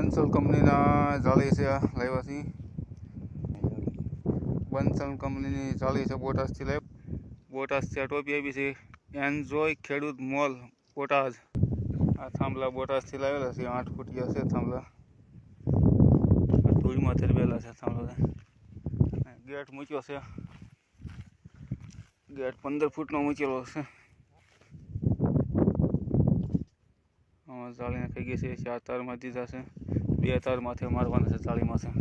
બંસલ કંપનીના જાળી છે લાવ્યા છીએ. બંસલ કંપનીની જાળી છે બોટાસથી લાવ બોટાસથી આ ટોપી આવી છે. એન્જોય ખેડૂત મોલ બોટાસ આ થાંભલા બોટાસથી લાવેલા છે, આઠ ફૂટિયા છે થાંભલા. ધૂળમાં તરવેલા છે થાંભલા. ગેટ મૂક્યો છે. ગેટ પંદર ફૂટનો મૂકેલો છે. આમાં જાળી થઈ ગઈ છે. ચાર તારમાં દીધા છે. બે તાર માથે મારવાના છે જાળીમાંથી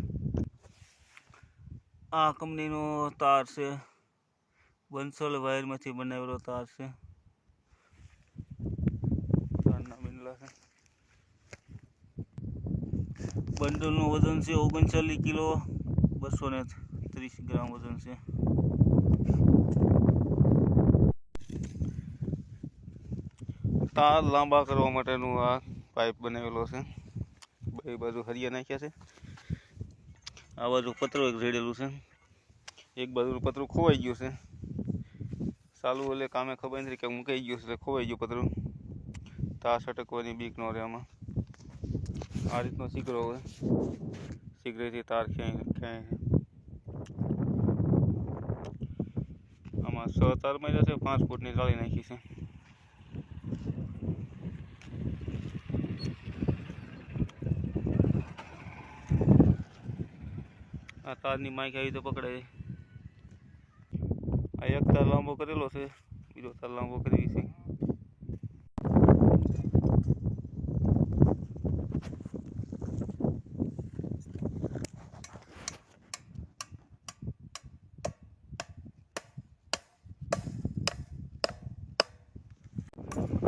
આ કંપનીનો તાર છે. બંસલ વાયરમાંથી બનાવેલો તાર છે. તારના બિંદલા છે. બંડલનું વજન છે ઓગણચાલીસ કિલો. બસો ને ત્રીસ ગ્રામ વજન છે. તાર લાંબા કરવા માટેનું આ પાઇપ બનાવેલો છે. બે બાજુ હરિયા નાખ્યા છે. આ બાજુ પતરો એક રેડેલું છે. એક બાજુનું પતરું ખોવાઈ ગયું છે. ચાલુ એટલે કામે ખબર નથી કે મૂકાઈ ગયું છે એટલે ખોવાઈ ગયું પતરું. તાસ અટકવાની બીક ન રહે આમાં. આ રીતનો સીકરો હોય. સીકરેથી તાર ક્યાંય ક્યાંય આમાં છ તાર માર્યા છે, પાંચ ફૂટની જાળી નાખી છે. તારની માઇક આવી તો પકડાય. આ એક તાર લાંબો કરેલો છે, બીજો તાર લાંબો કરી છે.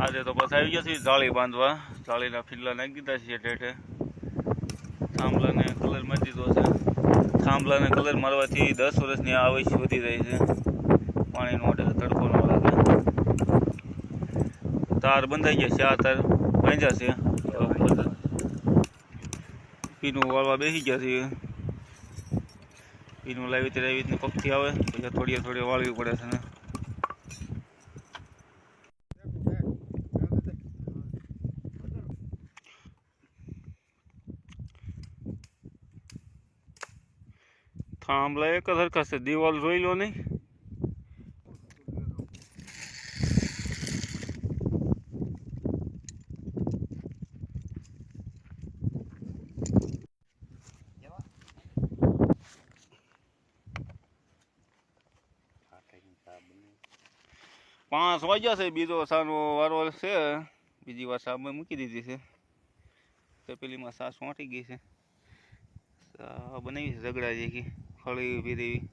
આજે તો બસ આવી ગયા છે, જાળી બાંધવા. જાળીના ફીરલા નાખી દીધા છે ઠેઠે. થાંભલાને કલર મારી દીધો છે. થાંભલાને કલર મારવાથી દસ વર્ષની આવશ વધી રહી છે. પાણીનો ઓર્ડર તડકો ન લાગે. તાર બંધાઈ ગયા છે, આ તાર ભાંજા છે. પીનું વાળવા બેસી ગયા છે. પીનું લાવી ત્યારે એવી રીતની પગથી આવે, પછી થોડી થોડી વાળવી પડે છે ને. થાંભલા એક જ સરખા છે. દિવાલ જોઈ લો નહીં. પાંચ વાગ્યા છે. બીજો સાનો વારો છે. બીજી વાર સામે મૂકી દીધી છે. તપેલીમાં સાસ વાંટી ગઈ છે. બનાવી છે ઝઘડા Hollywood.